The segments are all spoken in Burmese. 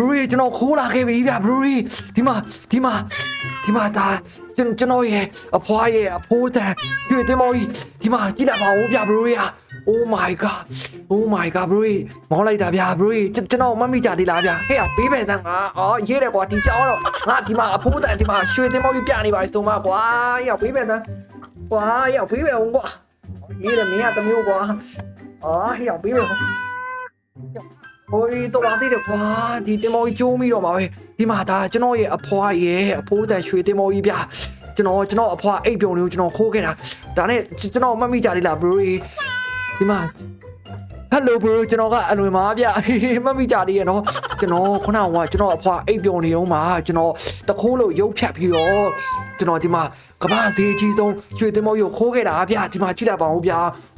ဘရူရီကျွန်တော်ခိုးလာခဲ့ပြီဗျဘရူရီဒီမှာဒီမှာဒီမှာဒါကျွန်ကျွန်တော်ရဲ့အဖွားရဲ့အဖိုးတန်ရွှေတင်မောကြီးဒီမှာကြည့်လိုက်ပါဦးဗျဘရူရီဟာ Oh my god Oh my god ဘရူရီမောင်းလိုက်တာဗျဘရူရီကျွန်ကျွန်တော်မမိကြသေးလားဗျဟဲ့အောင်ပေးပဲစမ်းငါအော်ရေးတယ်ကွာဒီကြောင်းတော့ငါဒီမှာအဖိုးတန်ဒီမှာရွှေတင်မောကြီးပြနေပါစုံမကွာဟဲ့အောင်ပေးပဲစမ်းကွာဟဲ့အောင်ပေးပဲအောင်ကွာရေးတယ်မင်းကတစ်မျိုးကွာအော်ဟဲ့အောင်ပေးပဲအောင် ဟိုးတော့ပါသေးတယ်ကွာဒီတင်မောကြီးကျိုးမိတော့ပါပဲဒီမှာဒါကျွန်တော်ရဲ့အဖွားရဲ့အဖိုးတန်ရွှေတင်မောကြီးဗျကျွန်တော်ကျွန်တော်အဖွားအိပ်ပြုံလေးကိုကျွန်တော်ခိုးခဲ့တာဒါနဲ့ကျွန်တော်မတ်မိကြသေးလား bro ဒီမှာ Hello bro ကျွန်တော်ကအလွန်ပါဗျမတ်မိကြသေးရဲ့နော်ကျွန်တော်ခုနကကျွန်တော်အဖွားအိပ်ပြုံနေအောင်မှာကျွန်တော်တခိုးလို့ရုပ်ဖြတ်ပြီးတော့ကျွန်တော်ဒီမှာကမ္ဘာဈေးကြီးဆုံးရွှေတင်မောကြီးကိုခိုးခဲ့တာဗျဒီမှာကြည့်လိုက်ပါဦးဗျ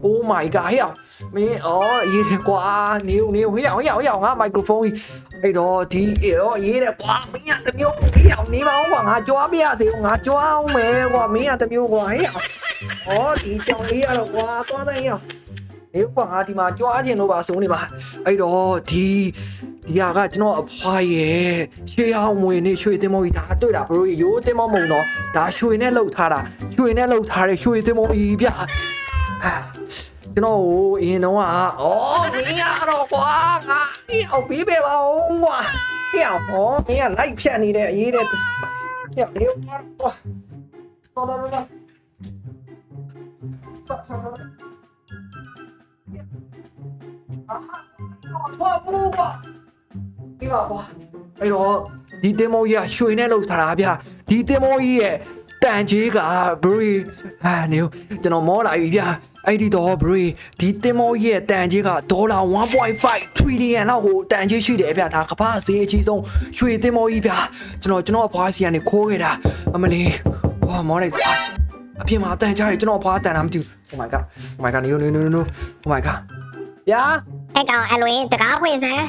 Oh my god ဟဲ့အောင် မင်းအော်ရေးတယ်ကွာနေဦးနေဦးဟေးအောင်ဟေးအောင်ဟေးအောင်ငါမိုက်ခရိုဖုန်းကြီးအဲ့တော့ဒီအော်ရေးတယ်ကွာမင်းကတမျိုးဟေးအောင်နေပါဦးကွာငါကြွားပြရသေးဘူးငါကြွားအောင်မယ်ကွာမင်းကတမျိုးကွာဟေးအောင်အော်ဒီကြောင်လေးရတော့ကွာသွားတယ်ဟေးအောင်အေးကွာငါဒီမှာကြွားခြင်းလို့ပါဆုံးနေပါအဲ့တော့ဒီဒီဟာကကျွန်တော်အဖွားရဲ့ရွှေအောင်မွေနဲ့ရွှေတင်မောကြီးဒါတွေ့တာဘရိုရိုးတင်မောမုံတော့ဒါရွှေနဲ့လှုပ်ထားတာရွှေနဲ့လှုပ်ထားတဲ့ရွှေတင်မောကြီးဗျ ကျွန်တော်ဟိုအရင်တော့ကအော်မင်းရတော့ကွာငါအေးအောင်ပြီးပဲပါဦးကွာဟဲ့အောင်ဟောမင်းကလိုက်ဖြတ်နေတဲ့အရေးတဲ့ဟဲ့လေတော့တော့တော့တော့တော့ဘာဘူးကွာဒီပါကွာအဲ့တော့ဒီတင်မောကြီးကရွှေနဲ့လှုပ်ထားတာဗျဒီတင်မောကြီးရဲ့တန်ကြီးကဘရီဟာနေကျွန်တော်မောလာပြီဗျ အဲ့ဒီတော့ဘရီဒီတင်မောကြီးရဲ့တန်ကြီးကဒေါ်လာ1.5 trillion လောက်ကိုတန်ကြီးရှိတယ်ဗျဒါကမ္ဘာဈေးအကြီးဆုံးရွှေတင်မောကြီးဗျကျွန်တော်ကျွန်တော်အဖွားစီကနေခိုးခဲ့တာအမလေးဟောမောလိုက်အပြင်မှာတန်ကြတယ်ကျွန်တော်အဖွားတန်တာမသိဘူး Oh my god Oh my god no no no no Oh my god ဗျာအဲ့ကောင်အလွင်တကားဖွင့်စမ်း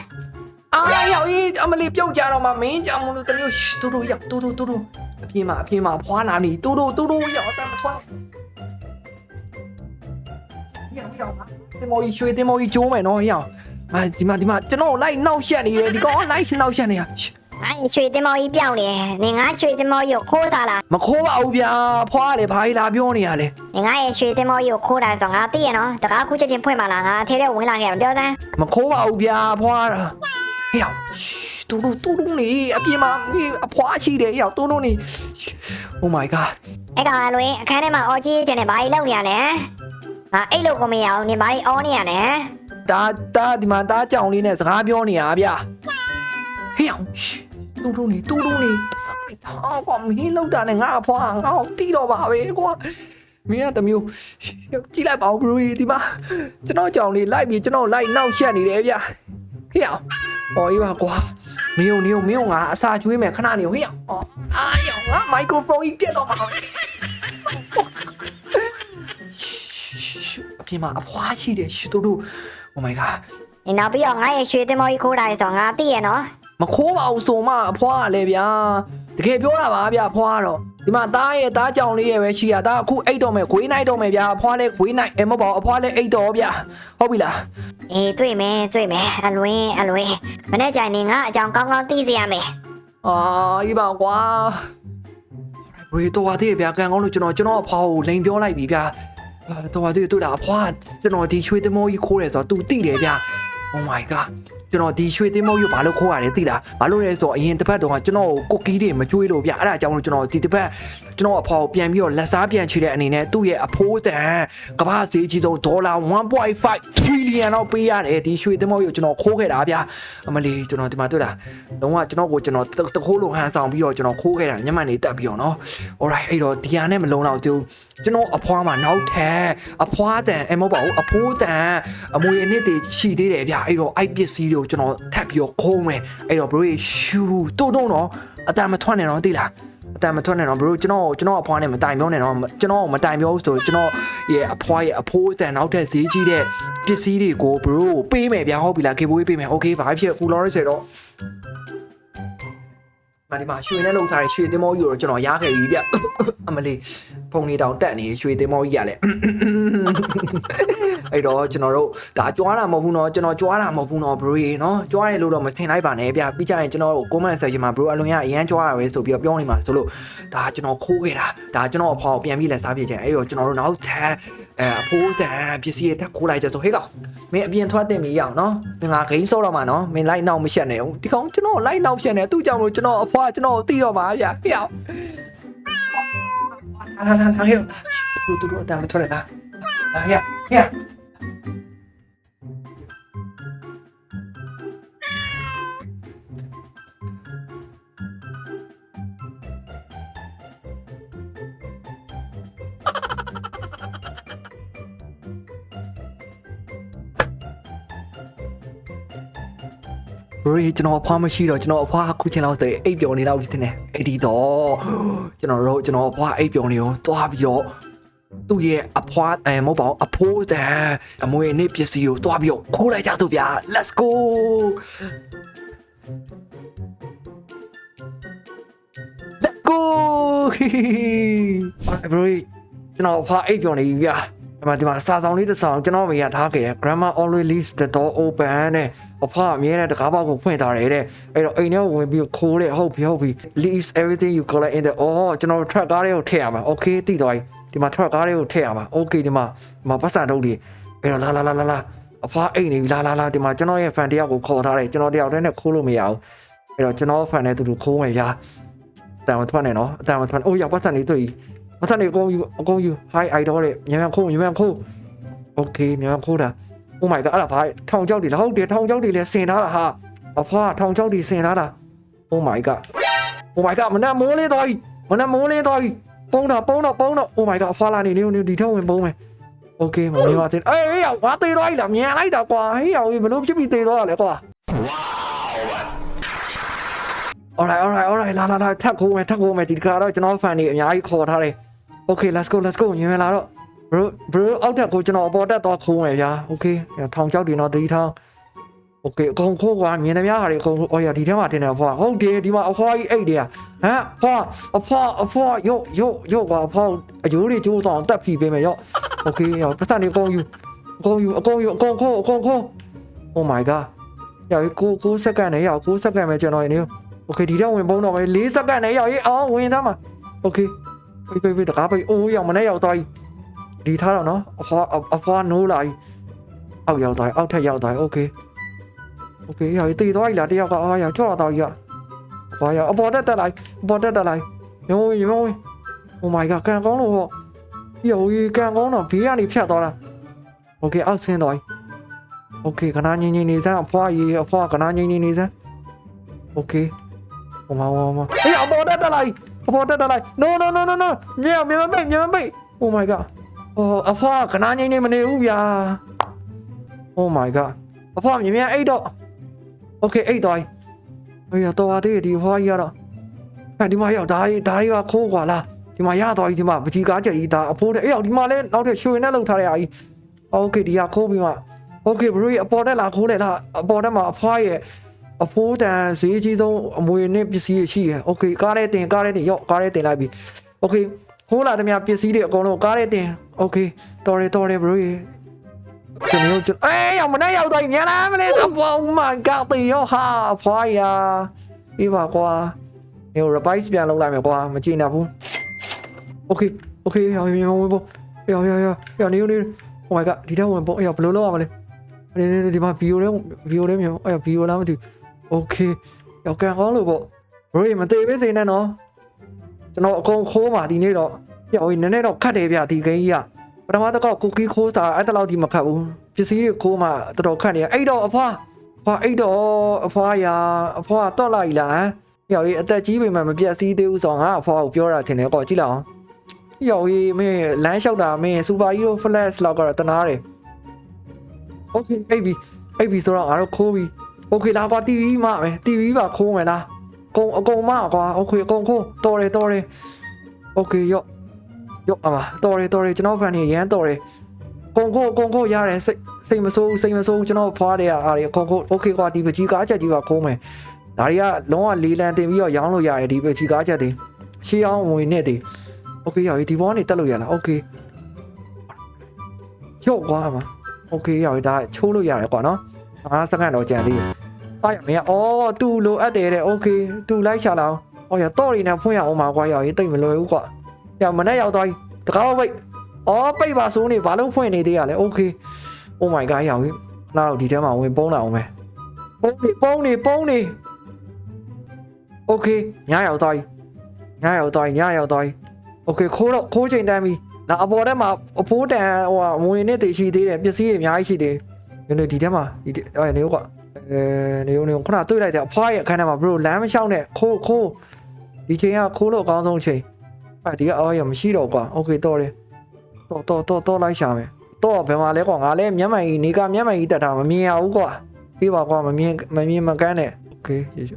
အာရောက်ကြီးအမလေးပြုတ်ကြတော့မှမင်းကြောင်မလို့တမျိုးတူတူရောက်တူတူတူတူအပြင်မှာအပြင်မှာဖွာလာနေတူတူတူတူရောက်အတမထွ န်းရောက်ရောက်တင်မောကြီးရွှေတင်မောကြီးကျိုးမယ်နော်ရောက်အာဒီမှာဒီမှာကျွန်တော်လိုက်နှောက်ရှက်နေတယ်ဒီကောင်လိုက်နှောက်ရှက်နေရအဲ့ရွှေတင်မောကြီးပြောင်းနေနေငါရွှေတင်မောကြီးကိုခိုးတာလားမခိုးပါဘူးဗျာဖွာလေဘာကြီးလာပြောနေရလဲနေငါရဲ့ရွှေတင်မောကြီးကိုခိုးတာဆိုငါသိရနော်တကားခုချက်ချင်းဖွင့်ပါလားငါအထဲထဲဝင်လာခဲ့မပြောစမ်းမခိုးပါဘူးဗျာဖွာတာဟေ့ရောက်တူတူတူတူနေအပြင်မှာအဖွာရှိတယ်ရောက်တူတူနေ Oh my god အဲ့ကောင်အလွင်အခန်းထဲမှာအော်ကြီးကျန်နေဘာကြီးလောက်နေရလဲ ငါအိတ်လို့ကိုမရအောင်နေဘာကြီးအောနေရလဲဒါဒါဒီမှာဒါကြောင်လေးနဲ့စကားပြောနေရဗျာဟေ့အောင်တူတူနေတူတူနေစပိတ်ထားကွာမင်းလောက်တာနဲ့ငါအဖွာငါ့ကိုတီးတော့ပါပဲကွာမင်းကတမျိုးကြည့်လိုက်ပါဦးဘရူဒီမှာကျွန်တော်ကြောင်လေးလိုက်ပြီးကျွန်တော်လိုက်နောက်ရှက်နေတယ်ဗျာဟေ့အောင်ဟော်ကြီးပါကွာမင်းတို့နေမင်းတို့ငါအစာကျွေးမယ်ခဏနေဟေ့အောင်အော်အာယောငါမိုက်ခရိုဖုန်းကြီးပြတ်တော့မှာပဲအ ပြင်မှာအဖွားရှိတယ်ရှူတူတူ Oh my god နေနောက်ပြီးတော့ငါရဲ့ရွှေတင်မောကြီးခိုးတာဆိုငါသိရနော်မခိုးပါဘူးဆိုမှအဖွားကလည်းဗျာတကယ်ပြောတာပါဗျာအဖွားတော့ဒီမှာသားရဲ့သားကြောင်လေးရဲ့ပဲရှိရတာအခုအိတ်တော့မယ်ခွေးနိုင်တော့မယ်ဗျာအဖွားလည်းခွေးနိုင်အဲမဟုတ်ပါဘူးအဖွားလည်းအိတ်တော့ဗျာဟုတ်ပြီလားအေးတွေ့မယ်တွေ့မယ်အလွင်အလွင်မနေ့ကျရင်နေငါအကြောင်းကောင်းကောင်းသိစေရမယ်အာဒီပါကွာဝေတော်သေးဗျာကန်ကောင်းလို့ကျွန်တော်ကျွန်တော်အဖွားကိုလိန်ပြောလိုက်ပြီဗျာ အဲတော်သေးတွေ့တာအဖွားကျွန်တော်ဒီရွှေသမောကြီးခိုးတယ်ဆိုတော့ तू သိတယ်ဗျာ Oh my god ကျွန်တော်ဒီရွှေသင်းမောကြီးဘာလို့ခိုးရတယ်သိလားဘာလို့လဲဆိုတော့အရင်တစ်ပတ်တုန်းကကျွန်တော်ကိုကိုကီးတွေမကျွေးလို့ဗျအဲ့ဒါကြောင့်မလို့ကျွန်တော်ဒီတစ်ပတ်ကျွန်တော်အဖေါ်ပြန်ပြီးတော့လက်စားပြန်ချတဲ့အနေနဲ့သူ့ရဲ့အဖိုးတန်ကမ္ဘာဈေးကြီးဆုံးဒေါ်လာ1.5 trillion တော့ပေးရတယ်ဒီရွှေသင်းမောကြီးကိုကျွန်တော်ခိုးခဲ့တာဗျအမလီကျွန်တော်ဒီမှာတွေ့လားလုံးဝကျွန်တော်ကိုကျွန်တော်တခိုးလုံးဟန်ဆောင်ပြီးတော့ကျွန်တော်ခိုးခဲ့တာညမှန်နေတက်ပြီးတော့နော် alright အဲ့တော့ဒီဟာနဲ့မလုံးတော့သူကျွန်တော်အဖွားမှာနောက်ထပ်အဖွားတန်အမဟုတ်ပါဘူးအဖိုးတန်အမွေအနှစ်တွေရှိသေးတယ်ဗျအဲ့တော့အိုက်ပစ္စည်းတွေကိုကျွန်တော်ထပ်ပြီးတော့ခိုးမယ်အဲ့တော့ bro ရှူတိုးတော့တော့အတန်မထွက်နဲ့တော့သိလားအတန်မထွက်နဲ့တော့ bro ကျွန်တော်ကျွန်တော်အဖွားနဲ့မတိုင်ပြောနဲ့တော့ကျွန်တော်မတိုင်ပြောဆိုကျွန်တော်ရဲ့အဖွားရဲ့အဖိုးတန်နောက်ထပ်ဈေးကြီးတဲ့ပစ္စည်းတွေကို bro ပေးမယ်ဗျဟုတ်ပြီလားကေဘိုးပေးမယ် okay ဘာဖြစ်ဖူလော်ရစ်ဆိုတော့ မဒီမှာရွှေနဲ့လုံစားတဲ့ရွှေသင်းမောကြီးကိုကျွန်တော်ရခဲ့ပြီဗျအမလေး ဖုန်နေတောင်တက်နေရွှေတင်မောကြီးကလည်း အဲ့တော့ကျွန်တော်တို့ဒါကြွားတာမဟုတ်ဘူးเนาะကျွန်တော်ကြွားတာမဟုတ်ဘူးเนาะ bro ရေเนาะကြွားရလို့တော့မထင်လိုက်ပါနဲ့ဗျပြီးကြရင်ကျွန်တော် comment section မှာ bro အလွန်ရအရန်ကြွားရပဲဆိုပြီးတော့ပြောနေမှာဆိုလို့ဒါကျွန်တော်ခိုးခဲ့တာဒါကျွန်တော်အဖော်ပြန်ပြီးလက်စားပြချင်အဲ့တော့ကျွန်တော်တို့နောက်ထပ်အဲအဖိုးတန်ပစ္စည်းတွေတက်ခိုးလိုက်ကြဆိုဟေးကောင်မင်းအပြင်ထွက်တင်ပြီရအောင်နော်မင်းလာဂိမ်းဆော့တော့မှာနော်မင်းလိုက်နောက်မရှက်နဲ့ဦးဒီကောင်ကျွန်တော်လိုက်နောက်ရှက်နေသူ့ကြောင့်လို့ကျွန်တော်အဖွား ာ်ကျွန်တော်သိတော့မှာဗျဟေးအောင်လာလာလာဟေးသူတို့အတမ်းထွက်လာလာဟေးဟေး ဘရီကျွန်တော်အဖွားမရှိတော့ကျွန်တော်အဖွားအခုချင်းလောက်ဆိုရင်အိပ်ပျော်နေတော့ဖြစ်နေအဲ့ဒီတော့ကျွန်တော်တို့ကျွန်တော်အဖွားအိပ်ပျော်နေအောင်တွားပြီးတော့သူ့ရဲ့အဖွားအဲမဟုတ်ပါဘူးအဖိုးတဲ့အမွေနေ့ပစ္စည်းကိုတွားပြီးတော့ခိုးလိုက်ကြစို့ဗျာ let's go let's go ဘရီကျွန်တော်အဖွားအိပ်ပျော်နေပြီဗျာ ဒီမှာဒီမှာစာဆောင်လေးတစ်ဆောင်ကျွန်တော်မေရထားခဲ့တယ် grandma always leaves the door open နဲ့အဖွားအမြဲတမ်းတကားပေါက်ကိုဖွင့်ထားတယ်တဲ့အဲ့တော့အိမ်ထဲကိုဝင်ပြီးခိုးတယ်ဟုတ်ပြီဟုတ်ပြီ leaves everything you collect in the အော်ကျွန်တော် truck ကားလေးကိုထည့်ရမှာ okay သိတော့ဒီမှာ truck ကားလေးကိုထည့်ရမှာ okay ဒီမှာဒီမှာပတ်စံထုတ်တွေအဲ့တော့လာလာလာလာလာအဖွားအိမ်နေပြီလာလာလာဒီမှာကျွန်တော်ရဲ့ fan တယောက်ကိုခေါ်ထားတယ်ကျွန်တော်တယောက်တည်းနဲ့ခိုးလို့မရဘူးအဲ့တော့ကျွန်တော် fan နဲ့တူတူခိုးမယ်ဗျာအတန်မထွက်နဲ့နော်အတန်မထွက်အိုးရောက်ပတ်စံနေတွေ့ပ တ်စံနေအကုန်ယူအကုန်ယူ hi idol တဲ့မြန်မြန်ခိုးမြန်မြန်ခိုး okay မြန်မြန်ခိုးတာ Oh my god အဲ့ဒါဘာထောင်ချောက်တွေလားဟုတ်တယ်ထောင်ချောက်တွေလည်းဆင်ထားတာဟာအဖွားထောင်ချောက်တွေဆင်ထားတာ Oh my god Oh my god မနက်မိုးလေးသွားပြီမနက်မိုးလေးသွားပြီပုံးတာပုံးတော့ပုံးတော့ Oh my god အဖွားလာနေနေနေဒီထောက်ဝင်ပုံးမယ် Okay မနေပါသေးအေးဟေးရောက်ငါသေးသွားပြီလားမြန်လိုက်တာကွာဟေးရောက်ဘလို့ဖြစ်ပြီးသေးသွားတာလဲကွာ Alright alright alright လာလာလာထပ်ခိုးမယ်ထပ်ခိုးမယ်ဒီတခါတော့ကျွန်တော် fan တွေအများကြီးခေါ်ထားတယ် Okay let's go let's go ညင်လာတော့ bro bro အောက်ထက်ကိုကျွန်တော်အပေါ်တက်သွားခိုးမယ်ဗျာ Okay ထောင်ချောက်တွေတော့တတိထောင် Okay အကုန်ခိုးကွာမြင်နေများဟာတွေအကုန်အော်ရဒီထဲမှာတင်တယ်အဖွားဟုတ်တယ်ဒီမှာအဖွားကြီးအိတ်တယ်ဟမ်အဖွားအဖွားအဖွားရုတ်ရုတ်ရုတ်ကွာအဖွားအယိုးတွေကျိုးတော့တက်ဖြီပေးမယ်ရော့ Okay ရောပတ်စံတွေအကုန်ယူအကုန်ယူအကုန်ယူအကုန်ခိုးအကုန်ခိုး Oh my god ရောက်ကိုကိုစက္ကန့်နဲ့ရောက်ကိုစက္ကန့်ပဲကျွန်တော်နေ Okay ဒီတော့ဝင်ပုံတော့ပဲ၄စက္ကန့်နဲ့ရောက်ရေးအောင်ဝင်သားမှာ Okay ပြေးပြေးပြေးတကားပြေးအိုးရောက်မနဲ့ရောက်သွားပြီဒီထားတော့နော်အဖွားအဖွားနိုးလာပြီအောက်ရောက်သွားအောက်ထက်ရောက်သွား Okay Okay ရောက်တည်သွားပြီလားတယောက်ကအားရောက်ချော့သွားပြီကဘာရောက်အပေါ်တက်တက်လိုက်အပေါ်တက်တက်လိုက်ရုံးရုံး Oh my god ကန်ကောင်းလို့ဟောယောကြီးကန်ကောင်းတော့ဘေးကနေဖြတ်သွားတာ Okay အောက်ဆင်းသွားပြီ Okay ခဏငင်းငင်းနေစမ်းအဖွားကြီးအဖွားခဏငင်းငင်းနေစမ်း Okay ဟိုမှာဟိုမှာအေးအပေါ်တက်တက်လိုက် အပေါ်တက်တက်လိုက် no no no no no မြေမြေမမိတ်မြေမမိတ် Oh my god အော်အဖွားခဏငင်းနေမနေဘူးဗျာ Oh my god အဖွားမြင်မြန်အိတ်တော့ Okay အိတ်သွားပြီအေးတော့ပါသေးတယ်ဒီဖွားကြီးကတော့အဲဒီမှာရောက်ဒါတွေဒါတွေကခိုးကွာလားဒီမှာရသွားပြီဒီမှာပကြီးကားချက်ကြီးဒါအဖိုးတဲ့အေးရောက်ဒီမှာလဲနောက်ထပ်ရွှေနဲ့လောက်ထားတဲ့အာကြီး Okay ဒီကခိုးပြီးမှ Okay bro အပေါ်တက်လာခိုးလေလားအပေါ်တက်မှာအဖွားရဲ့ အဖိုးတန်ဈေးကြီးဆုံးအမွေနဲ့ပစ္စည်းရှိရယ် Okay ကားရဲတင်ကားရဲတင်ရောက်ကားရဲတင်လိုက်ပြီ Okay ခိုးလာတဲ့မြပစ္စည်းတွေအကုန်လုံးကားရဲတင် Okay တော်တယ်တော်တယ် bro ကျွန်တော်ကျွန်အေးရောက်မနဲ့ရောက်တော့ညလာမလဲတော့ဘောမကတေရောဟာဖွာယာဒီပါကွာည revise ပြန်လုပ်လိုက်မယ်ကွာမကြည့်နေဘူး Okay Okay ရောက်ရောက်ဝင်ပေါ့ရောက်ရောက်ရောက်ရောက်နေနေ Oh my god ဒီတော့ဝင်ပေါ့အဲ့ဘယ်လိုလုပ်ရမလဲနေနေဒီမှာ video လေး video လေးမြောအဲ့ video လားမသိဘူး Okay ရောက်ကန်ကောင်းလို့ပေါ့ bro မသေးပဲစိနေနော်ကျွန်တော်အကုန်ခိုးပါဒီနေ့တော့ရောက်ရင်နည်းနည်းတော့ခတ်တယ်ဗျဒီဂိမ်းကြီးကပထမတစ်ခေါက်ကိုကီခိုးတာအဲ့တလောက်ဒီမခတ်ဘူးပစ္စည်းတွေခိုးမှတော်တော်ခတ်နေအဲ့တော့အဖွားအဖွားအဲ့တော့အဖွားရာအဖွားတော့လိုက်လားဟမ်ရောက်ရင်အသက်ကြီးပေမဲ့မပြတ်စည်းသေးဘူးဆိုတော့ငါအဖွားကိုပြောတာထင်တယ်ပေါ့ကြည့်လိုက်အောင် ရောက်ရေးမင်းလမ်းလျှောက်တာမင်းစူပါဟီးရိုးဖလက်စ်လောက်ကတော့တနာတယ်โอเคအိပ်ပြီအိပ်ပြီဆိုတော့ငါတို့ခိုးပြီ โอเคလာကွာ TV မှမယ် TV ပါခိုးမယ်လားကုံအကုံမကွာโอเคအကုံခိုးတော်တယ်တော်တယ်โอเคရော့ရော့အမတော်တယ်တော်တယ်ကျွန်တော်ဖန်နေရမ်းတော်တယ်ကုံခိုးကုံခိုးရတယ်စိတ်စိတ်မဆိုးစိတ်မဆိုးကျွန်တော်ဖွားတယ်အားရကုံခိုးโอเคကွာဒီပကြီးကားချက်ကြီးပါခိုးမယ်ဒါတွေကလုံးဝလေးလံတင်ပြီးတော့ရောင်းလို့ရတယ်ဒီပကြီးကားချက်တွေရှေးအောင်ဝင်နေတယ် โอเคရောက်ပြီဒီဘောကနေတက်လို့ရလားโอเคရော့ကွာမှာโอเคရောက်ပြီဒါချိုးလို့ရတယ်ကွာနော်5စက္ကန့်တော့ကြံသေးတယ် ။အားရမရ။အော်သူ့လိုအပ်တယ်တဲ့။ Okay ။သူ့လိုက်ချလာအောင်။အော်ရတော့ရီနဲ့ဖွင့်ရအောင်ပါကွာ။ရောက်ရေးတိတ်မလွယ်ဘူးကွာ။ရောက်မနဲ့ရောက်သွားပြီ။တကားပိတ်။အော်ပိတ်ပါဆိုနေဘာလို့ဖွင့်နေသေးရလဲ။ Okay ။ Oh my god ရောက်ရေး။နောက်ဒီထဲမှာဝင်ပုံးလာအောင်ပဲ။ပုံးနေပုံးနေပုံးနေ။ Okay ညရောက်သွားပြီ။ညရောက်သွားပြီညရောက်သွားပြီ။ Okay ခိုးတော့ခိုးချိန်တိုင်းပြီ။နောက်အပေါ်ထဲမှာအဖိုးတန်ဟိုဝင်နေတည်ရှိသေးတယ်ပစ္စည်းတွေအများကြီးရှိသေးတယ်။ညနေဒီထဲမှာဒီအော်နေဟုတ်ကွာ။ အဲနေနေခုနတွေ့လိုက်တယ်အဖွားရဲ့အခန်းထဲမှာ bro လမ်းမလျှောက်နဲ့ခိုးခိုးဒီချိန်ကခိုးလို့အကောင်းဆုံးချိန်အဲဒီကအော်ရမရှိတော့ကွာโอเคတော့တယ်တော့တော့တော့တော့လိုက်ရှာမယ် တော့ဘယ်မှာလဲကွာငါလဲမျက်မှန်ကြီးနေကမျက်မှန်ကြီးတက်တာမမြင်ရဘူးကွာပြေးပါကွာမမြင်မမြင်မကန်းနဲ့โอเค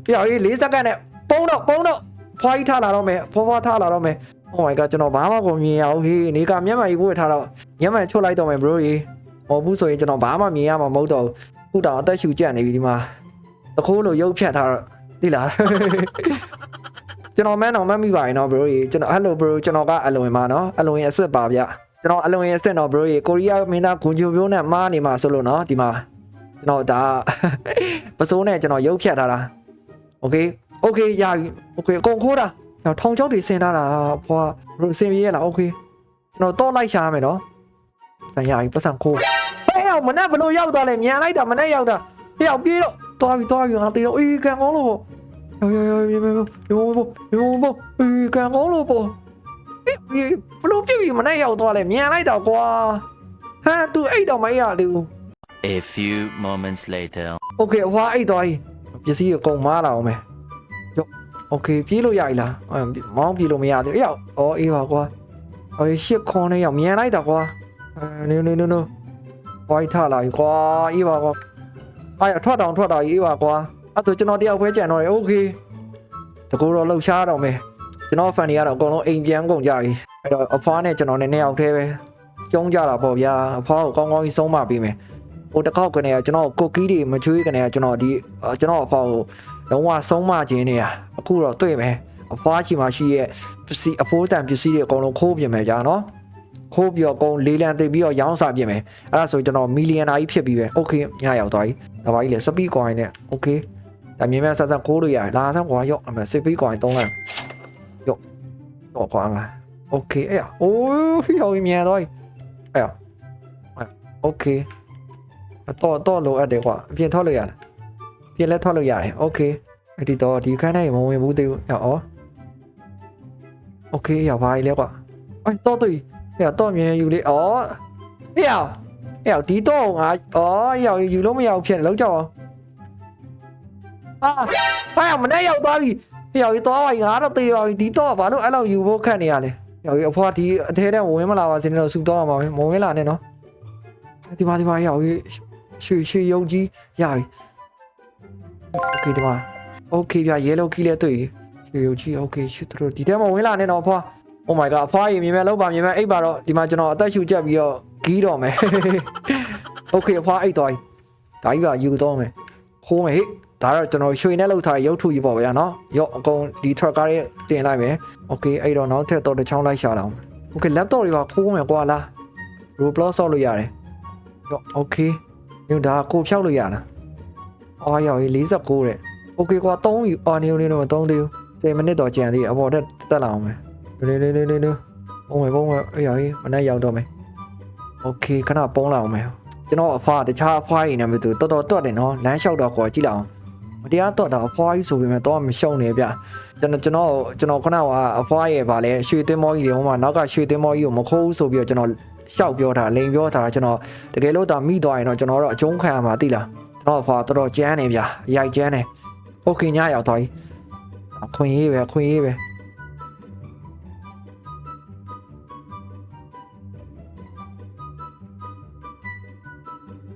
ပြအောင်ရေး၄စက္ကန့်နဲ့ပုံတော့ပုံတော့ဖွားကြီးထားလာတော့မယ်ဖွားဖွားထားလာတော့မယ် Oh my god ကျွန်တော်ဘာမှကိုမြင်ရဘူးဟေးနေကမျက်မှန်ကြီးကိုထားတော့မျက်မှန်ချွတ်လိုက်တော့မယ် bro ကြီးဟောဘူးဆိုရင်ကျွန်တော်ဘာမှမြင်ရမှာမဟုတ်တော့ဘူး ခုတောင်အသက်ရှူကြက်နေပြီဒီမှာတခိုးလို့ရုပ်ဖြတ်ထားတော့ဒီလားကျွန်တော်မန်းတော့မတ်မိပါရင်တော့ bro ကြီးကျွန်တော် hello bro ကျွန်တော်ကအလွန်ပါနော်အလွန်ရဲ့အစ်စ်ပါဗျကျွန်တော်အလွန်ရဲ့အစ်စ်တော့ bro ကြီးကိုရီးယားမင်းသားဂွန်ဂျိုပြိုးနဲ့မားနေမှာဆိုလို့နော်ဒီမှာကျွန်တော်ဒါပစိုးနဲ့ကျွန်တော်ရုပ်ဖြတ်ထားတာ okay okay ရပြီ okay အကုန်ခိုးတာကျွန်တော်ထောင်ချောက်တွေဆင်ထားတာဖွာ bro ဆင်ပြေရလား okay ကျွန်တော်တော့လိုက်ရှာရမယ်နော်ဆန်ရပြီပတ်စံခိုး အဲ့အောင်မနဲ့ဘလို့ရောက်သွားလဲမြန်လိုက်တာမနဲ့ရောက်တာပြောက်ပြေးတော့သွားပြီသွားပြီငါတေးတော့အေးကံကောင်းလို့ပေါ့ယောယောယောမြေမေမေမေမေမေအေးကံကောင်းလို့ပေါ့ပြေးဘလို့ပြေးပြီမနဲ့ရောက်သွားလဲမြန်လိုက်တာကွာဟမ် तू အိတ်တော့မရသေးဘူး A few moments later Okay ဟွာအိတ်သွားပြီပစ္စည်းအကုန်မားလာအောင်မယ်ယောโอเคပြေးလို့ရပြီလားမောင်းပြေးလို့မရသေးဘူးအေးရောက်ဩအေးပါကွာအေးရှစ်ခွန်နဲ့ရောက်မြန်လိုက်တာကွာအဲ no no no no ။ဘာကြီးထလာပြီကွာ။အေးပါကွာ။အားရထွက်တောင်ထွက်တောင်အေးပါကွာ။အဲ့ဒါကျွန်တော်တယောက်ပဲကြံတော့တယ်။ Okay ။တကူတော့လှုပ်ရှားတော့မယ်။ကျွန်တော်ဖန်တွေကတော့အကုန်လုံးအိမ်ပြန်ကုန်ကြပြီ။အဲ့တော့အဖွားနဲ့ကျွန်တော်နဲ့နှစ်ယောက်တည်းပဲကျုံးကြတာပေါ့ဗျာ။အဖွားကိုကောင်းကောင်းကြီးဆုံးမပေးမယ်။ဟိုတစ်ခေါက်ကနေကကျွန်တော်ကိုကီးတွေမချွေးကနေကကျွန်တော်ဒီကျွန်တော်အဖွားကိုလုံးဝဆုံးမခြင်းနေရအခုတော့တွေ့မယ်။အဖွားချီမှာရှိရဲ့ပစ္စည်းအဖိုးတန်ပစ္စည်းတွေအကုန်လုံးခိုးပြင်မယ်ကြာနော်။ ခိုးပြီးတော့အကုန်လေးလံသိပ်ပြီးတော့ရောင်းစားပြင်မယ်အဲ့ဒါဆိုကျွန်တော်မီလီယံနာကြီးဖြစ်ပြီးပဲโอเคညရောက်သွားပြီဒါပါကြီးလေစပီကွိုင်းနဲ့โอเคဒါမြင်မြတ်ဆက်ဆက်ခိုးလို့ရတယ်လာဆန်းကွာရော့အမစပီကွိုင်းသုံးလိုက်ရော့တော့ကွာမโอเคအဲ့အိုးရောက်မြန်သွားပြီအဲ့โอเค တော့တော့လိုအပ်တယ်ကွာအပြင်ထွက်လို့ရတယ်အပြင်လည်းထွက်လို့ရတယ်โอเคအဲ့ဒီတော့ဒီခန်းထဲမဝင်ဘူးသေးဘူးဟောဩโอเคရပါပြီလေကွာအဲ့တော့တွေ့ ဟဲ့တော့မြင်ယူလေဩဟဲ့ဟဲ့ဒီတော့ငါဩရောက်ယူလို့မရဘူးဖြစ်လောက်ကြအောင်အာဟာမနေ့ရောက်သွားပြီရောက်ပြီတော့ပါငါတော့တေးပါပြီဒီတော့ဘာလို့အဲ့လောက်ယူဖို့ခက်နေရလဲရောက်ပြီအဖွားဒီအထဲထဲဝင်မလာပါစေနဲ့တော့စူတော့မှာပဲမဝင်လာနဲ့နော်ဒီမှာဒီမှာရောက်ပြီ ရွှေရွှေယုံကြီးရပြီโอเคဒီမှာโอเคဗျာရဲလုံးခီးလဲတွေ့ရွှေယုံကြီးโอเคရွှေတို့ဒီထဲမှာဝင်လာနေတော့အဖွား Oh my god အဖွားကြီးမြေမဲ့လောက်ပါမြေမဲ့အိပ်ပါတော့ဒီမှာကျွန်တော်အသက်ရှူချက်ပြီးတော့ဂီးတော့မယ် Okay အဖွားအိပ်သွားပြီဒါကြီးပါယူတော့မယ်ဟိုးမယ်ဟေ့ဒါတော့ကျွန်တော်ရွှေနဲ့လောက်ထားရုပ်ထုကြီးပေါ့ဗျာနော်ရော့အကုန်ဒီ truck ကားရဲ့တင်လိုက်မယ် Okay အဲ့တော့နောက်ထပ်တော့တစ်ချောင်းလိုက်ရှာတော့ Okay laptop တွေပါခိုးမယ်ကွာလား Roblox ဆောက်လို့ရတယ်ရော့ Okay ညဒါကိုဖြောက်လို့ရလားအော်ရောက်ရေး49တဲ့ Okay ကွာ3ယူအော်နေနေတော့မ3သေးဘူး10မိနစ်တော့ကြံသေးအပေါ်တက်တက်လာအောင်မယ် နေနေနေနေနေပုံမယ်ပုံမယ်အေးရောက်ရေးမနေ့ရောက်တော့မယ်โอเคခဏပုံးလာအောင်မယ်ကျွန်တော်အဖွားတခြားအဖွားကြီးနဲ့မတူတော်တော်တွတ်တယ်နော်လမ်းလျှောက်တော့ခေါ်ကြည့်လိုက်အောင်မတရားတွတ်တာအဖွားကြီးဆိုပေမဲ့တော့မရှုံနေဗျကျွန်တော်ကျွန်တော်ကျွန်တော်ခုနကအဖွားရဲ့ဗာလဲရွှေသင်းမောကြီးတွေဟိုမှာနောက်ကရွှေသင်းမောကြီးကိုမခိုးဘူးဆိုပြီးတော့ကျွန်တော်ရှောက်ပြောတာလိန်ပြောတာကျွန်တော် တကယ်လို့ဒါမိသွားရင်တော့ကျွန်တော်တို့အကျုံးခံရမှာသိလားကျွန်တော်အဖွာတော်တော်ကြမ်းနေဗျာအရိုက်ကြမ်းနေโอเคညရောက်သွားပြီအခွင့်ရေးပဲအခွင့်ရေးပဲ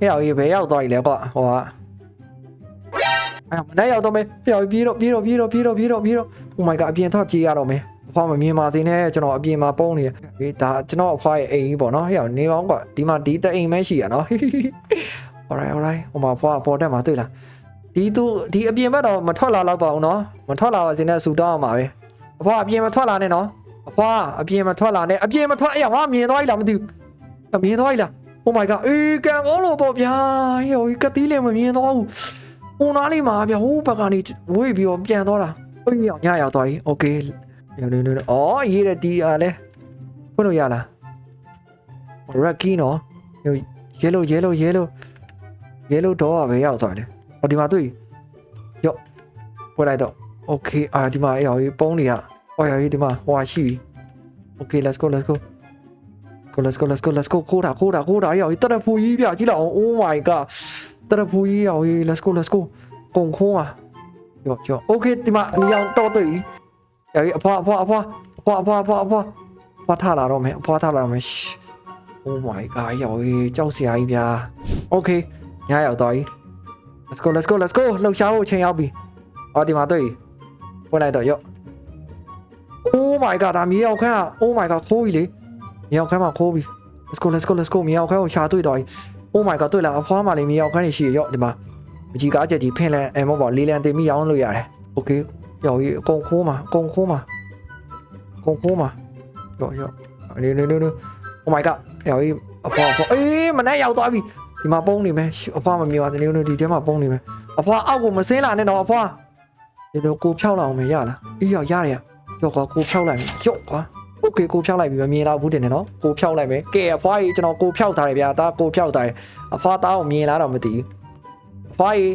ဟဲ့အောင်ရေးပဲရောက်သွားပြီလေကွာဟိုကအဲ့မနေ့ရောက်တော့မယ်ဟဲ့အောင်ပြေးတော့ပြေးတော့ပြေးတော့ပြေးတော့ပြေးတော့ပြေးတော့ Oh my god အပြင်ထွက်ပြေးရတော့မယ်အဖွားမမြင်ပါစေနဲ့ကျွန်တော်အပြင်မှာပုံနေဟေးဒါကျွန်တော်အဖွားရဲ့အိမ်ကြီးပေါ့နော်ဟဲ့အောင်နေပေါင်းကွာဒီမှာဒီတအိမ်မဲရှိရနော် alright alright ဟိုမှာဖွားပေါ်တက်မှာတွေ့လားဒီသူဒီအပြင်ဘက်တော့မထွက်လာတော့ပါဘူးနော်မထွက်လာပါစေနဲ့ဆူတောင်းအောင်ပါပဲအဖွားအပြင်မထွက်လာနဲ့နော်အဖွာအပြင်မထွက်လာနဲ့အပြင်မထွက်အဲ့ငါမြင်သွားပြီလားမသိဘူးအမြင်သွားပြီလား Oh my god အေးကံကောင်းလို့ပေါ့ဗျာဟိုကတိလေးမမြင်တော့ဘူးဟိုနားလေးမှာဗျာဟိုဘက်ကနေဝေးပြီးတော့ပြန်သွားတာအေးညရောက်သွားပြီ Okay ညနေနေအော်ရေးတဲ့ဒီအားလဲဖွင့်လို့ရလား red key နော်ဟို yellow yellow yellow yellow တော့ပဲရောက်သွားတယ်ဟောဒီမှာတွေ့ရော့ဖွင့်လိုက်တော့ Okay အာဒီမှာအဲ့ဟောပုံးတွေကဟောရဒီမှာဟိုဟာရှိပြီ Okay let's go let's go go let's go let's go let's go ခိုးတာခိုးတာခိုးတာရောက်ပြီတရဖူကြီးပြကြည့်လောက်အောင် oh my god တရဖူကြီးရောက်ပြီ let's go let's go ကုန်ခိုးอ่ะကြောကြော okay ဒီမှာဒီအောင်တော့တွေ့ပြီရောက်ပြီအဖွားအဖွားအဖွားအဖွားအဖွားအဖွားအဖွားဖွားထလာတော့မယ်အဖွားထလာတော့မယ် oh my god ရောက်ပြီကြောက်စရာကြီးဗျာ okay ညရောက်တော့ပြီ let's go let's go let's go လှုပ်ရှားဖို့ချိန်ရောက်ပြီအော်ဒီမှာတွေ့ပြီဝင်လိုက်တော့ရော့ oh my god ဒါမြေရောက်ခန်းอ่ะ oh my god ခိုးပြီလေ မြေရောက်ခန်းမှာခိုးပြီ Let's go let's go let's go မြေရောက်ခန်းကိုရှာတွေ့တော့ Oh my god တွေ့လားအဖွားမှလည်းမြေရောက်ခန်းနေရှိရရော့ဒီမှာမကြီးကားချက်ကြီးဖင်လန်အဲမဟုတ်ပါလေးလံတင်ပြီးရောင်းလို့ရတယ် Okay ရောက်ကြီးအကုန်ခိုးမှာအကုန်ခိုးမှာအကုန်ခိုးမှာရော့ရော့နေနေနေ Oh my god ရောက်ကြီးအဖွားအဖွားအေးမနဲ့ရောက်သွားပြီဒီမှာပုံနေမယ်အဖွားမမြင်ပါသေးဘူးဒီထဲမှာပုံနေမယ်အဖွားအောက်ကိုမစင်းလာနဲ့တော့အဖွားဒီလိုကိုဖြောက်လာအောင်မရလားအေးရောက်ရတယ်ရော့ကွာကိုဖြောက်လိုက်မယ်ရော့ကွာ โอเคကိုဖြောက်လိုက်ပြီမမြင်တော့ဘူးတင်တယ်နော်ကိုဖြောက်လိုက်မယ်ကဲအဖွားကြီးကျွန်တော်ကိုဖြောက်ထားတယ်ဗျာဒါကိုဖြောက်ထားတယ်အဖွားသားကိုမြင်လာတော့မသိဘူးအဖွားကြီး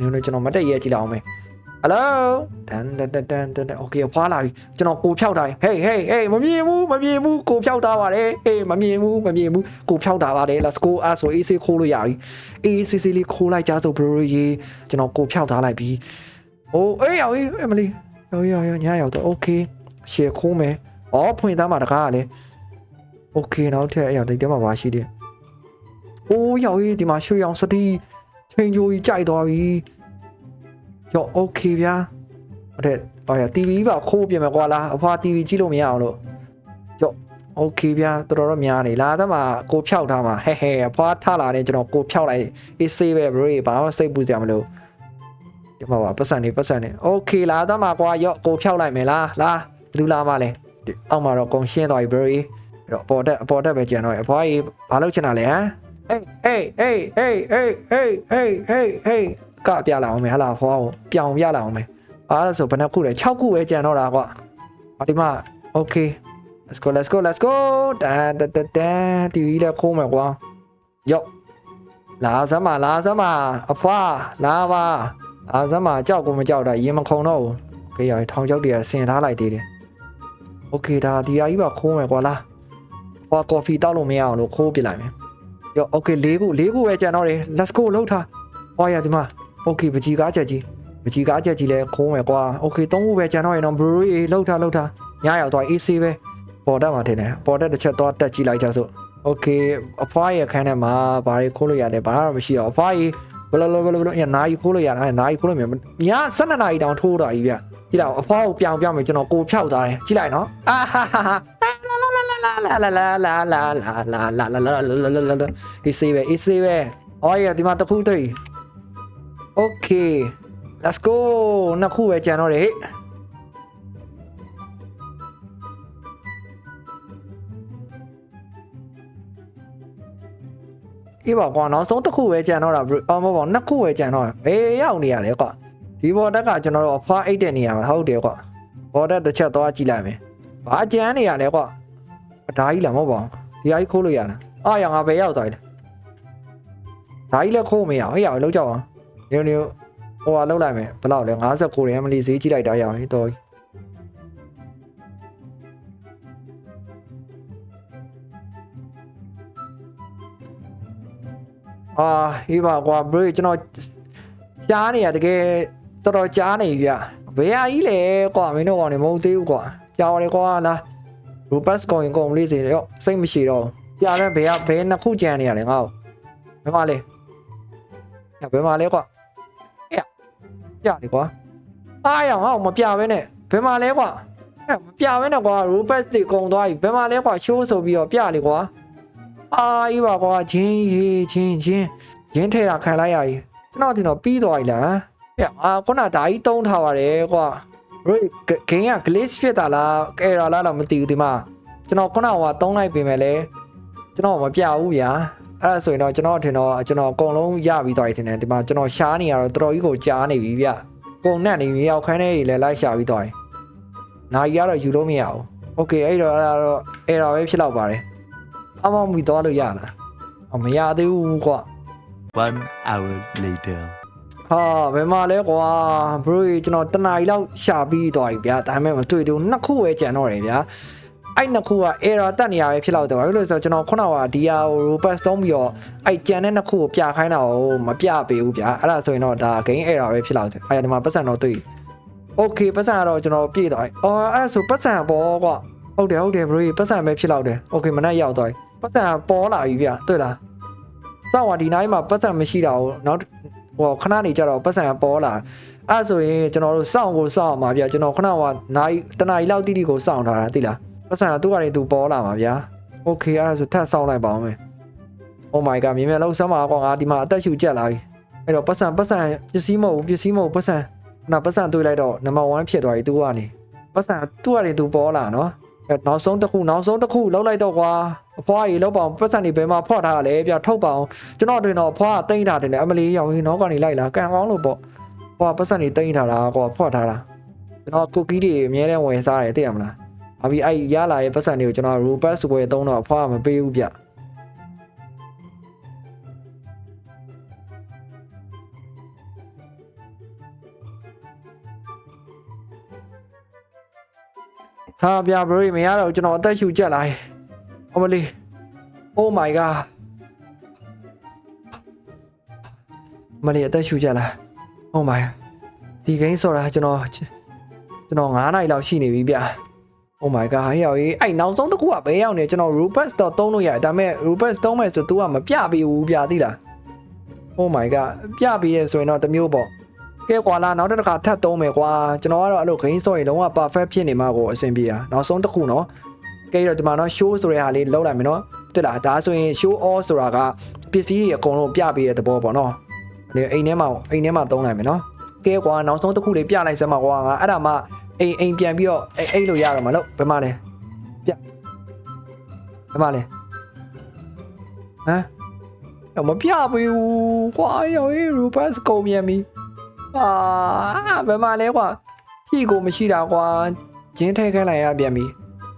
ညနေကျွန်တော်မတက်ရဲကြည့်လောက်အောင်မယ် Hello တန်တန်တန်တန်တန်โอเคဖွာလာပြီကျွန်တော်ကိုဖြောက်တာ Hey hey hey မမြင်ဘူးမမြင်ဘူးကိုဖြောက်တာပါတယ် Hey မမြင်ဘူးမမြင်ဘူးကိုဖြောက်တာပါတယ် Let's go အဲ့ဆို AC ခိုးလို့ရပြီ AC စီလေးခိုးလိုက်ကြဆို bro ရေကျွန်တော်ကိုဖြောက်ထားလိုက်ပြီဟိုအေးရောက်ရေးအမလီရောက်ရောက်ရောက်ညရောက်တော့ Okay ရှေ့ခိုးမယ် ဩဖွင့်သားမှာတကားကလည်း Okay နောက်ထပ်အဲ့ရောက်ဒီတဲမှာပါရှိတယ်အိုးရောက်ရေးဒီမှာရွှေရောင်စတီချိန်ကြိုကြီးကြိုက်သွားပြီရော okay ဗျာဟုတ်တယ်ဟောရ TV ပါခိုးပြင်မယ်ကွာလားအဖွာ TV ကြည့်လို့မရအောင်လို့ရော okay ဗျာတော်တော်တော့များနေလာသမားကိုဖြောက်ထားမှာဟဲဟဲအဖွာထားလာတယ်ကျွန်တော်ကိုဖြောက်လိုက်အေးဆေးပဲ bro ဘာမှစိတ်ပူစရာမလိုဒီမှာပါပတ်စံနေပတ်စံနေ okay လာသမားကွာရောကိုဖြောက်လိုက်မယ်လားလားဘယ်သူလာမလဲဒီ အောက်မှာတော့ကုံရှင်းသွားပြီ bro ကြီးအဲ့တော့အပေါ်တက်အပေါ်တက်ပဲကြံတော့အဖွားကြီးဘာလုပ်ချင်တာလဲဟမ်အေးအေးအေးအေးအေးအေးအေးအေးအေးကပြလာအောင်မယ်ဟလာဖွားကိုပြောင်ပြလာအောင်မယ်ဘာလို့ဆိုဘယ်နှခုလဲ6ခုပဲကြံတော့တာကွာဒီမှာ okay let's go let's go let's go တန်တန်တန်တီးလဲခိုးမယ်ကွာယော့လာစမ်းပါလာစမ်းပါအဖွာလာပါလာစမ်းပါကြောက်ကိုမကြောက်တာရင်မခုံတော့ဘူးခေးရထောင်ကြောက်တွေကဆင်ထားလိုက်သေးတယ် โอเคဒါဒီအကြီးပါခိုးမယ်ကွာလားအဖွာကော်ဖီတောက်လို့မရအောင်လို့ခိုးပြလိုက်မယ်ယော့ okay ၄ခု၄ခုပဲကြံတော့တယ် let's go လောက်ထားဟောရဒီမှာ okay ပကြီးကားချက်ကြီး မကြီးကားချက်ကြီးလဲခိုးမယ်ကွာโอเคသုံးခုပဲကျန်တော့ရင်တော့ brewery လောက်ထားလောက်ထားညရောက်တော့ AC ပဲပေါ်တက်မှာထင်တယ်ပေါ်တက်တစ်ချက်တော့တက်ကြည့်လိုက်ကြစို့โอเคအဖွားရဲ့ခန်းထဲမှာဘာတွေခိုးလို့ရလဲဘာမှမရှိတော့အဖွားကြီး ဘလဘလဘလဘလညနာကြီးခိုးလို့ရတာနာကြီးခိုးလို့မြင်ည12နာရီတောင်ထိုးတော့ကြီးဗျကြည့်လိုက်အဖွားကိုပြောင်ပြောင်မယ်ကျွန်တော်ကိုဖြောက်သားတယ်ကြည့်လိုက်နော်အာဟာဟာလာလာလာလာလာလာလာလာလာလာလာလာလာလာလာလာ AC ပဲ AC ပဲအော်ရဒီမှာတစ်ခုတွေ့ Okay let's go နှစ်ခုပဲကြံတော့တယ်ဟဲ့ အေးပါကွာနောက်ဆုံးတစ်ခုပဲကြံတော့တာ bro အော်မဟုတ်ပါဘူးနှစ်ခုပဲကြံတော့ဘေးရောက်နေရလဲကွာဒီဘော်တက်ကကျွန်တော်တို့အဖွားအိတ်တဲ့နေရာမှာဟုတ်တယ်ကွာဘော်တက်တစ်ချက်သွားကြည့်လိုက်မယ်ဘာကြံနေရလဲကွာအဓာကြီးလားမဟုတ်ပါဘူးဒီအကြီးခိုးလို့ရလားအာရငါပဲရောက်သွားတယ်ဓာကြီးလည်းခိုးမရအောင်ဟေ့ရအောင်လောက်ကြအောင်ညိုညိုဟိုကလောက်လိုက်မယ်ဘယ်လောက်လဲ59ရန်မလီဈေးကြည့်လိုက်တာရအောင်ဟေးတော်ကြီး အာဟေးပါကွာ bro ကျွန်တော်ကြားနေရတကယ်တော်တော်ကြားနေပြီဗျဘယ်ဟာကြီးလဲကွာမင်းတို့ကောင်နေမဟုတ်သေးဘူးကွာကြားရတယ်ကွာလား Robust ကိုရင်ကုန်လေးစေရောစိတ်မရှိတော့ပြရဲဘယ်ကဘယ်နှစ်ခုကြံနေရလဲငါ့ကိုဘယ်မှာလဲဘယ်မှာလဲကွာပြလေကွာအားရအောင်ငါ့ကိုမပြဘဲနဲ့ဘယ်မှာလဲကွာအဲမပြဘဲနဲ့ကွာ robot တွေကုံသွားပြီဘယ်မှာလဲကွာ show ဆိုပြီးတော့ပြလေကွာ အာအေးပါကွာဂျင်းဟေးဂျင်းဂျင်းဂျင်းထဲတာခံလိုက်ရည်ကျွန်တော်တင်တော့ပြီးသွားပြီလားပြအာခုနဒါကြီးတုံးထားပါတယ်ကွာရိုးဂိမ်းက glitch ဖြစ်တာလား error လားတော့မသိဘူးဒီမှာကျွန်တော်ခုနကတုံးလိုက်ပြင်မယ်လေကျွန်တော်မပြဘူးဗျာအဲ့ဒါဆိုရင်တော့ကျွန်တော်ထင်တော့ကျွန်တော်အကုန်လုံးရပြီးသွားပြီထင်တယ်ဒီမှာကျွန်တော်ရှားနေရတော့တော်တော်ကြီးကိုကြားနေပြီဗျာပုံနဲ့နေမြေရောက်ခန်းထဲကြီးလဲလိုက်ရှာပြီးသွားတယ်။နာကြီးကတော့ယူလို့မရဘူး။ Okay အဲ့တော့အဲ့ဒါတော့ error ပဲဖြစ်တော့ပါတယ်။ အမောင်မီသွားလို့ရလားအမရသေးဘူးကွာ One hour later. ဟာဘယ်မှာလဲကွာဘရိုကျွန်တော်တနားရီလောက်ရှာပြီးသွားပြီဗျာဒါပေမဲ့မတွေ့သေးဘူးနှစ်ခုပဲကြံတော့တယ်ဗျာအဲ့နှစ်ခုက error တက်နေရပဲဖြစ်တော့တယ်ဘာဖြစ်လို့လဲဆိုတော့ကျွန်တော်ခုနကဒီဟာကို robust သုံးပြီးတော့အဲ့ကြံတဲ့နှစ်ခုကိုပြခိုင်းတာကိုမပြပေးဘူးဗျာအဲ့ဒါဆိုရင်တော့ဒါ gain error ပဲဖြစ်တော့တယ်အဲ့ဒါဒီမှာပတ်စံတော့တွေ့ okay ပတ်စံကတော့ကျွန်တော်ပြည့်သွားပြီအော်အဲ့ဒါဆိုပတ်စံပေါ်ကွာဟုတ်တယ်ဟုတ်တယ်ဘရိုပတ်စံပဲဖြစ်တော့တယ် okay မနေ့ရောက်သွားပြီ ပတ်စံပေါ်လာပြီဗျာတွေ့လားစောင့်ဝါဒီနိုင်မှာပတ်စံမရှိတာကိုနောက် ဟိုခဏနေကြတော့ပတ်စံပေါ်လာအဲ့ဆိုရင်ကျွန်တော်တို့စောင့်ကိုစောင့်မှာဗျာကျွန်တော်ခဏကနိုင်တနားရီလောက်တိတိကိုစောင့်ထားတာသိလားပတ်စံကသူ့ကနေသူပေါ်လာမှာဗျာโอเคအဲ့ဒါဆိုထပ်စောင့်လိုက်ပါဦးမယ် Oh my god မြင်မြင်လောက်စမ်းပါကွာငါဒီမှာအသက်ရှူကြက်လာပြီအဲ့တော့ပတ်စံပတ်စံပစ္စည်းမဟုတ်ဘူးပစ္စည်းမဟုတ်ပတ်စံနာပတ်စံတွေးလိုက်တော့နံပါတ်1ဖြစ်သွားပြီသူကနေပတ်စံသူ့ကနေသူပေါ်လာနော်အဲ့ နောက်ဆုံးတစ်ခုနောက်ဆုံးတစ်ခုလောက်လိုက်တော့ကွာအဖွားကြီးလောက်ပါအောင်ပတ်စံနေဘယ်မှာဖွက်ထားရလဲဗျာထုတ်ပါအောင်ကျွန်တော်တွင်တော့ဖွားတိမ့်ထားတယ်လေအမလီရောက်ရင်တော့ကနေလိုက်လာကန်ကောင်းလို့ပေါ့ဖွားပတ်စံနေတိမ့်ထားတာကွာဖွက်ထားတာကျွန်တော်ကုကီးတွေအများနဲ့ဝင်စားတယ်သိရမလားအပြီးအဲ့ရလာရဲ့ပတ်စံတွေကိုကျွန်တော် robust ဝယ်သုံးတော့ဖွားမပေးဘူးဗျ ဟာဗျာဘရိုမရတော့ကျွန်တော်အသက်ရှူကြက်လာအမလီ Oh my god မလေးအသက်ရှူကြက်လာ Oh my ဒီဂိမ်းဆိုတာကျွန်တော်ကျွန်တော်9နိုင်လောက်ရှိနေပြီဗျ Oh my god ဟဲ့ရောက်ရေးအဲ့နောက်ဆုံးတစ်ခုကဘယ်ရောက်နေကျွန်တော် Rupert တော့သုံးလို့ရတယ်ဒါပေမဲ့ Rupert သုံးမယ်ဆို तू ကမပြပေးဘူးဗျသိလား Oh my god ပြပေးရဆိုရင်တော့တစ်မျိုးပေါ့ ကဲကွာလာနောက်တစ်ခါထပ်သုံးမယ်ကွာကျွန်တော်ကတော့အဲ့လို gain ဆိုရင်လုံးဝ perfect ဖြစ်နေမှာကိုအဆင်ပြေတာနောက်ဆုံးတစ်ခုနော်ကဲတော့ဒီမှာနော် show ဆိုတဲ့ဟာလေးလောက်လိုက်မယ်နော်တက်လားဒါဆိုရင် show all ဆိုတာကပစ္စည်းတွေအကုန်လုံးပြပေးတဲ့သဘောပေါ့နော်ဒီအိမ်ထဲမှာအိမ်ထဲမှာသုံးလိုက်မယ်နော်ကဲကွာနောက်ဆုံးတစ်ခုလေးပြလိုက်စမ်းပါကွာငါအဲ့ဒါမှအိမ်အိမ်ပြန်ပြီးတော့အိမ်အိမ်လို့ရတော့မှာလို့ဘယ်မှာလဲပြဘယ်မှာလဲဟမ်တော့မပြပေးဘူးကွာရော်ရီရူဘတ်ကုန်မြန်ပြီ အာဘယ်မှာလဲကွာကြည့်ကိုမရှိတာကွာဂျင်းထဲခိုင်းလိုက်ရပြန်ပြီ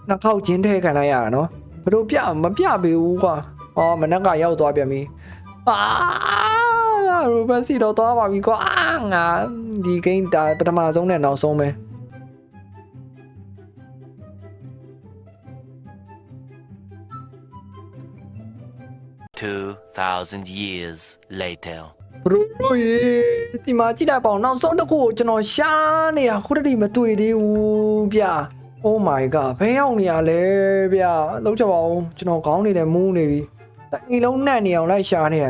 နှစ်ခေါက်ဂျင်းထဲခိုင်းလိုက်ရတာနော်ဘယ်လိုပြမပြပေးဘူးကွာအော်မနက်ကရောက်သွားပြန်ပြီအာရူဘတ်စီတော့သွားပါပြီကွာအာငါဒီဂိမ်းဒါပထမဆုံးနဲ့နောက်ဆုံးပဲ2,000 years later. ဘရိုဘရိုရေဒီမှာကြည့်လိုက်ပါဦးနောက်ဆုံးတစ်ခုကိုကျွန်တော်ရှားနေတာခုတည်းမတွေ့သေးဘူးဗျ Oh my god ဘယ်ရောက်နေရလဲဗျလောက်ချပါဦးကျွန်တော်ခေါင်းနေတယ်မူးနေပြီတိုင်လုံးနှံ့နေအောင်လိုက်ရှာနေရ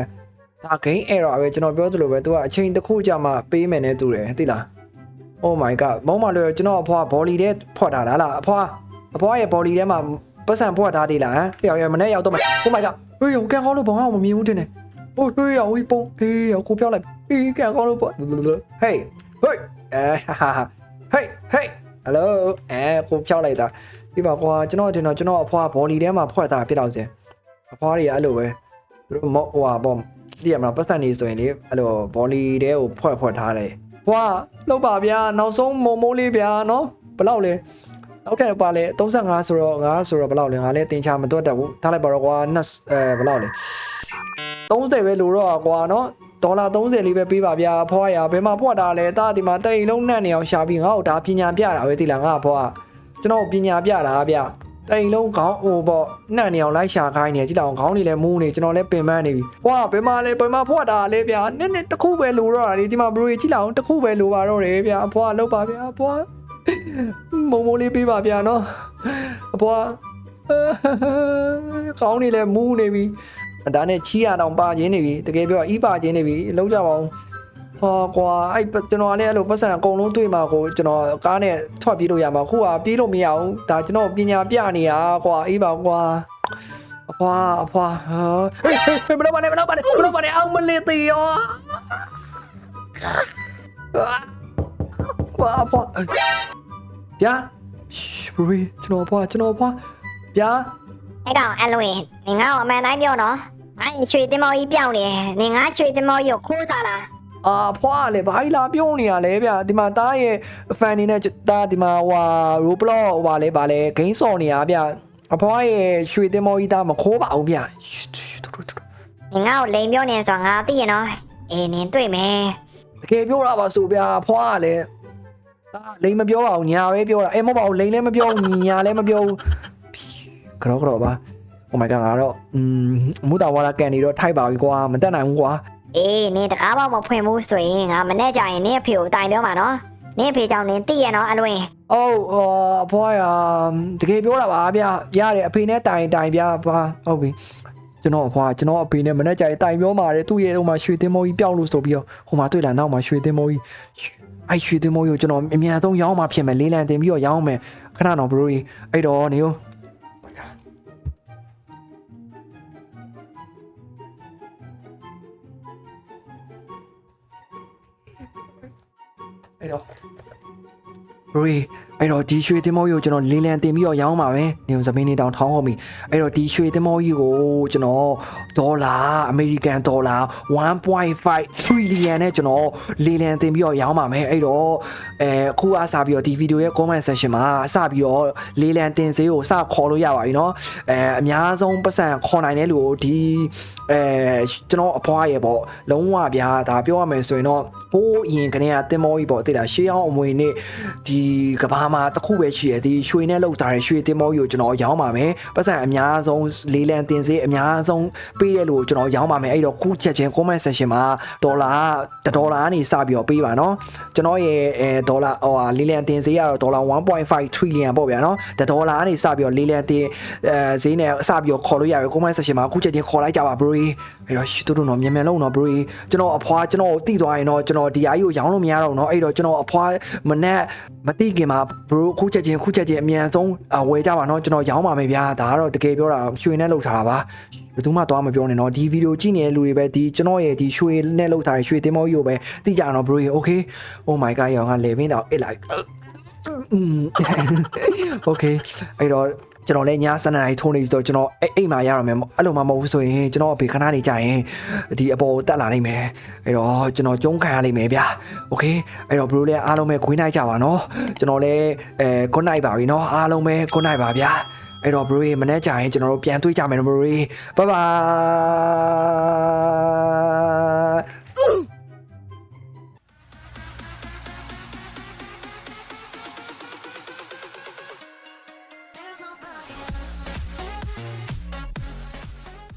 ဒါ gain error ပဲကျွန်တော်ပြောသလိုပဲသူကအချိန်တစ်ခုကြာမှပေးမယ်နဲ့တူတယ်သိလား Oh my god မောင်းမလို့ကျွန်တော်အဖွား body ထဲဖွက်ထားတာလားအဖွားအဖွားရဲ့ body ထဲမှာပတ်စံဖွက်ထားသေးလားဟမ်ပြောင်ရမနေ့ရောက်တော့မယ် Oh my god ဟေးရောကန်ကောင်းလို့ဘောင်းအောင်မမြင်ဘူးတင်နေโဟိုတွေးရဝီပုံအေးကိုပြောက်လိုက်အေးကဲကောင်းလို့ပေါ့ဟေးဟေးအဲဟာဟာဟေးဟေးဟယ်လိုအဲကိုပြောက်လိုက်တာဒီမှာကွာကျွန်တော်ကျွန်တော်ကျွန်တော်အဖွားဘော်လီထဲမှာဖွဲ့တာဖြစ်တော့ကျင်အဖွားတွေကအဲ့လိုပဲသူတို့မော့ဟိုဟာပေါ့သိရမလားပတ်စံနေဆိုရင်လေအဲ့လိုဘော်လီထဲကိုဖွဲ့ဖွဲ့ထားတယ်ဟွာလောက်ပါဗျာနောက်ဆုံးမုံမိုးလေးဗျာနော်ဘလောက်လဲနောက်ထပ်ပါလဲ35ဆိုတော့ငါဆိုတော့ဘလောက်လဲငါလည်းတင်ချာမတွက်တတ်ဘူးထားလိုက်ပါတော့ကွာနှစ်အဲဘလောက်လဲ 30ပဲလို့တော့ကွာနော်ဒေါ်လာ30လေးပဲပေးပါဗျာဖွားရဘယ်မှာဖွက်တာလဲတာဒီမှာတိတ်လုံးနှံ့နေအောင်ရှာပြီးငါ့ကိုဒါပညာပြတာပဲသိလားငါဖွားကျွန်တော်ပညာပြတာဗျတိတ်လုံးခေါင်းဟိုပေါ့နှံ့နေအောင်လိုက်ရှာခိုင်းနေကြည့်တော့ခေါင်းလေးလည်းမူးနေကျွန်တော်လည်းပင်ပန်းနေပြီဖွားဘယ်မှာလဲဘယ်မှာဖွက်တာလဲဗျာနည်းနည်းတစ်ခုပဲလို့တော့တာလေဒီမှာဘရိုကြီးကြည့်လောက်တစ်ခုပဲလို့ပါတော့တယ်ဗျာဖွားလောက်ပါဗျာဖွားမုံမုံလေးပေးပါဗျာနော်ဖွားခေါင်းလေးလည်းမူးနေပြီ ဒါနဲ့ချီရတောင်ပါခြင်းနေပြီတကယ်ပြောအီးပါခြင်းနေပြီလုံးကြပါအောင်ဟောကွာအဲ့ပကျွန်တော်လည်းအဲ့လိုပတ်စံအကုန်လုံးတွေ့မှာကိုကျွန်တော်ကားနဲ့ထွက်ပြေးလို့ရမှာခုကပြေးလို့မရဘူးဒါကျွန်တော်ပညာပြနေရကွာအေးပါကွာအဖွာအဖွာဟေးဟေးမလို့ပါနဲ့မလို့ပါနဲ့မလို့ပါနဲ့အောင်မလေးတီရောကွာအဖွာဗျာရှ်ဘရီကျွန်တော်ဖွာကျွန်တော်ဖွာဗျာအဲ့ကောင်အလွင်နင်ငါ့ကိုအမှန်တိုင်းပြောနော် ငါရွှေတင်မော်ကြီးပြောင်းနေနင်ငါရွှေတင်မော်ကြီးကိုခိုးစားလားအာဖွာလေဘာကြီးလာပြုံးနေရလဲဗျာဒီမှာတားရဲ့ဖန်နေနဲ့တားဒီမှာဟွာရိုဘလော့ဟွာလဲဗာလဲဂိမ်းစော်နေရဗျာအဖွာရဲ့ရွှေတင်မောကြီးတားမခိုးပါဘူးဗျာရှ်တူတူတူနင်ငါ့ကိုလိန်ပြောနေဆိုငါသိရနော်အေးနင်တွေ့မယ်တကယ်ပြောတာပါဆိုဗျာဖွာကလည်းဒါလိန်မပြောပါဘူးညာပဲပြောတာအဲမဟုတ်ပါဘူးလိန်လည်းမပြောဘူးညာလည်းမပြောဘူးကြောကြောပါ Oh my god ငါတော့อืมမူတာဝါလာကန်နေတော့ထိုက်ပါပြီကွာမတက်နိုင်ဘူးကွာအေးနင်တကားပေါက်မဖွင့်ဘူးဆိုရင်ငါမနဲ့ကြရင်နင်အဖေကိုတိုင်ပြောမှာနော်နင်အဖေကြောင့်နင်သိရနော်အလွင်အော်အဖွားရတကယ်ပြောတာပါဗျရတယ်အဖေနဲ့တိုင်တိုင်ဗျပါဟုတ်ပြီကျွန်တော်အဖွားကျွန်တော်အဖေနဲ့မနဲ့ကြရင်တိုင်ပြောမှာတယ်သူ့ရဲ့ဟိုမှာရွှေသင်းမောကြီးပျောက်လို့ဆိုပြီးတော့ဟိုမှာတွေ့လာနောက်မှာရွှေသင်းမောကြီးအဲ့ရွှေသင်းမောကြီးကိုကျွန်တော်အမြန်ဆုံးရောင်းမှဖြစ်မယ်လေးလံတင်ပြီးတော့ရောင်းမယ်ခဏတော့ဘရိုကြီးအဲ့တော့နေဦး အဲ့တော့ဘရီ အဲ့တော့ဒီရွှေသင်းမောကြီးကိုကျွန်တော်လေးလံတင်ပြီးတော့ရောင်းပါပဲနေုံသမင်းနေတောင်ထောင်းဟောပြီအဲ့တော့ဒီရွှေသင်းမောကြီးကိုကျွန်တော်ဒေါ်လာအမေရိကန်ဒေါ်လာ1.5 trillion နဲ့ကျွန်တော်လေးလံတင်ပြီးတော့ရောင်းပါမယ်အဲ့တော့အဲအခုအစားပြီးတော့ဒီဗီဒီယိုရဲ့ comment section မှာအစပြီးတော့လေးလံတင်စေးကိုစခေါ်လို့ရပါပြီเนาะအဲအများဆုံးပတ်စံခေါ်နိုင်တဲ့လူကိုဒီအဲကျွန်တော်အဖွားရေပေါ့လုံးဝဗျာဒါပြောရမယ်ဆိုရင်တော့ဟိုးအရင်ကနေကတင်မောကြီးပေါ့တိတာရှေးအောင်အမွေနဲ့ဒီကဘာ အာမာတစ်ခုပဲရှိရသည်ရွှေနဲ့လောက်ထားတဲ့ရွှေတင်မောကြီးကိုကျွန်တော်ရောင်းပါမယ်ပတ်စံအများဆုံးလေးလံတင်စေးအများဆုံးပေးတယ်လို့ကျွန်တော်ရောင်းပါမယ်အဲ့တော့ခုချက်ချင်း comment section မှာဒေါ်လာ1ဒေါ်လာကနေစပြီးတော့ပေးပါနော်ကျွန်တော်ရဲ့အဲဒေါ်လာဟိုဟာလေးလံတင်စေးကတော့ဒေါ်လာ1.5 trillion ပေါ့ဗျာနော်1ဒေါ်လာကနေစပြီးတော့လေးလံတင်အဲဈေးနဲ့စပြီးတော့ခေါ်လို့ရတယ် comment section မှာခုချက်ချင်းခေါ်လိုက်ကြပါ bro အဲ့တော့ရှစ်တို့တို့တော့မြန်မြန်လုံးတော့ bro ကျွန်တော်အဖွားကျွန်တော်တိသွားရင်တော့ကျွန်တော်ဒီအားကြီးကိုရောင်းလို့မရတော့ဘူးเนาะအဲ့တော့ကျွန်တော်အဖွားမနဲ့မတိခင်မှာ bro ခုချက်ချင်းခုချက်ချင်းအမြန်ဆုံးဝယ်ကြပါเนาะကျွန်တော်ရောင်းပါမယ်ဗျာဒါကတော့တကယ်ပြောတာရွှေနဲ့လောက်ထားတာပါဘယ်သူမှသွားမပြောနဲ့เนาะဒီဗီဒီယိုကြည့်နေတဲ့လူတွေပဲဒီကျွန်တော်ရဲ့ဒီရွှေနဲ့လောက်ထားတဲ့ရွှေတင်မောကြီးကိုပဲသိကြအောင်เนาะ bro okay oh my god ရောင်ကလေဘင်းတော့အစ်လိုက်อืม okay အဲ့တော့ ကျွန်တော်လည်းည7နာရီထိုးနေပြီဆိုတော့ကျွန်တော်အိအိမ်မှာရရမယ်အဲ့လိုမှမဟုတ်ဘူးဆိုရင်ကျွန်တော်အဖေခဏနေကြရင်ဒီအပေါ်တက်လာနိုင်မယ်အဲ့တော့ကျွန်တော်ကျုံးခံရလိမ့်မယ်ဗျာโอเคအဲ့တော့ဘရိုလည်းအားလုံးပဲခွေးနိုင်ကြပါနော်ကျွန်တော်လည်းအဲ good night ပါပြီနော်အားလုံးပဲ good night ပါဗျာအဲ့တော့ဘရိုမနေ့ကျရင်ကျွန်တော်တို့ပြန်တွေ့ကြမယ်နော်ဘရို bye bye